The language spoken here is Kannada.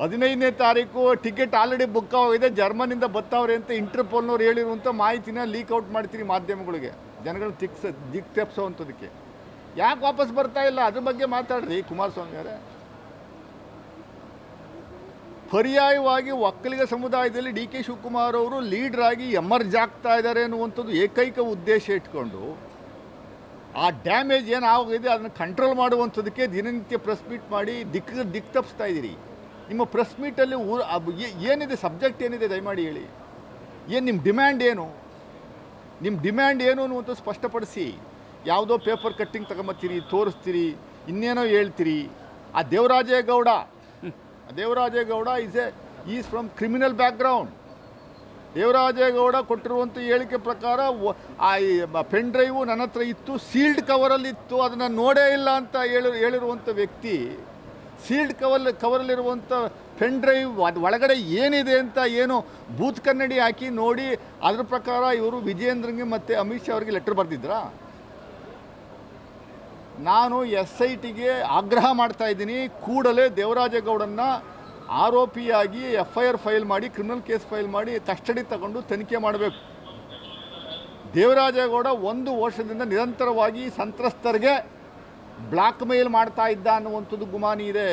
ಹದಿನೈದನೇ ತಾರೀಕು ಟಿಕೆಟ್ ಆಲ್ರೆಡಿ ಬುಕ್ ಆಗಿದೆ. ಜರ್ಮನಿಂದ ಬತ್ತವ್ರೆ ಅಂತ ಇಂಟರ್ಪೋಲ್ನವ್ರು ಹೇಳಿರುವಂಥ ಮಾಹಿತಿನ ಲೀಕ್ ಔಟ್ ಮಾಡ್ತೀರಿ ಮಾಧ್ಯಮಗಳಿಗೆ. ಜನಗಳು ತಿಕ್ಸ ದಿಕ್ ತೆಪ್ಸೋವಂಥದಕ್ಕೆ. ಯಾಕೆ ವಾಪಸ್ ಬರ್ತಾ ಇಲ್ಲ? ಅದ್ರ ಬಗ್ಗೆ ಮಾತಾಡ್ರಿ ಕುಮಾರಸ್ವಾಮಿ ಅವರೇ. ಪರ್ಯಾಯವಾಗಿ ಒಕ್ಕಲಿಗ ಸಮುದಾಯದಲ್ಲಿ ಡಿ ಕೆ ಶಿವಕುಮಾರ್ ಅವರು ಲೀಡರ್ ಆಗಿ ಎಮರ್ಜ್ ಆಗ್ತಾ ಇದ್ದಾರೆ ಅನ್ನುವಂಥದ್ದು ಏಕೈಕ ಉದ್ದೇಶ ಇಟ್ಕೊಂಡು ಆ ಡ್ಯಾಮೇಜ್ ಏನಾಗಿದೆ ಅದನ್ನು ಕಂಟ್ರೋಲ್ ಮಾಡುವಂಥದ್ದಕ್ಕೆ ದಿನನಿತ್ಯ ಪ್ರೆಸ್ ಮೀಟ್ ಮಾಡಿ ದಿಕ್ಕ ದಿಕ್ ತಪ್ಪಿಸ್ತಾ ಇದ್ದೀರಿ ನಿಮ್ಮ ಪ್ರೆಸ್ ಮೀಟಲ್ಲಿ ಊರ ಏನಿದೆ ಸಬ್ಜೆಕ್ಟ್ ಏನಿದೆ ದಯಮಾಡಿ ಹೇಳಿ. ಏನು ನಿಮ್ಮ ಡಿಮ್ಯಾಂಡ್ ಏನು? ನಿಮ್ಮ ಡಿಮ್ಯಾಂಡ್ ಏನು ಅನ್ನುವಂಥ ಸ್ಪಷ್ಟಪಡಿಸಿ. ಯಾವುದೋ ಪೇಪರ್ ಕಟ್ಟಿಂಗ್ ತಗೊಂಬತ್ತೀರಿ, ತೋರಿಸ್ತೀರಿ, ಇನ್ನೇನೋ ಹೇಳ್ತೀರಿ. ಆ Devarajegowda Devarajegowda is a is from criminal background Devarajegowda ಕೊಟ್ಟಿರುವಂಥ ಹೇಳಿಕೆ ಪ್ರಕಾರ ಆ ಪೆನ್ ಡ್ರೈವು ನನ್ನ ಹತ್ರ ಇತ್ತು ಸೀಲ್ಡ್ ಕವರಲ್ಲಿತ್ತು ಅದನ್ನು ನೋಡೇ ಇಲ್ಲ ಅಂತ ಹೇಳಿ ಹೇಳಿರುವಂಥ ವ್ಯಕ್ತಿ ಸೀಲ್ಡ್ ಕವರ್ ಕವರಲ್ಲಿರುವಂಥ ಪೆನ್ ಡ್ರೈವ್ ಅದು ಒಳಗಡೆ ಏನಿದೆ ಅಂತ ಏನು ಬೂತ್ ಕನ್ನಡಿ ಹಾಕಿ ನೋಡಿ, ಅದ್ರ ಪ್ರಕಾರ ಇವರು ವಿಜಯೇಂದ್ರಂಗೆ ಮತ್ತು ಅಮಿತ್ ಶಾ ಅವರಿಗೆ ಲೆಟ್ರ್ ಬರೆದಿದ್ರಾ? ನಾನು ಎಸ್ ಐ ಟಿಗೆ ಆಗ್ರಹ ಮಾಡ್ತಾ ಇದ್ದೀನಿ. ಕೂಡಲೇ ದೇವರಾಜೇಗೌಡನ್ನು ಆರೋಪಿಯಾಗಿ ಎಫ್ ಐ ಆರ್ ಫೈಲ್ ಮಾಡಿ, ಕ್ರಿಮಿನಲ್ ಕೇಸ್ ಫೈಲ್ ಮಾಡಿ ಕಸ್ಟಡಿ ತಗೊಂಡು ತನಿಖೆ ಮಾಡಬೇಕು. ದೇವರಾಜೇಗೌಡ ಒಂದು ವರ್ಷದಿಂದ ನಿರಂತರವಾಗಿ ಸಂತ್ರಸ್ತರಿಗೆ ಬ್ಲಾಕ್ ಮೇಲ್ ಮಾಡ್ತಾ ಇದ್ದ ಅನ್ನುವಂಥದ್ದು ಗುಮಾನಿ ಇದೆ.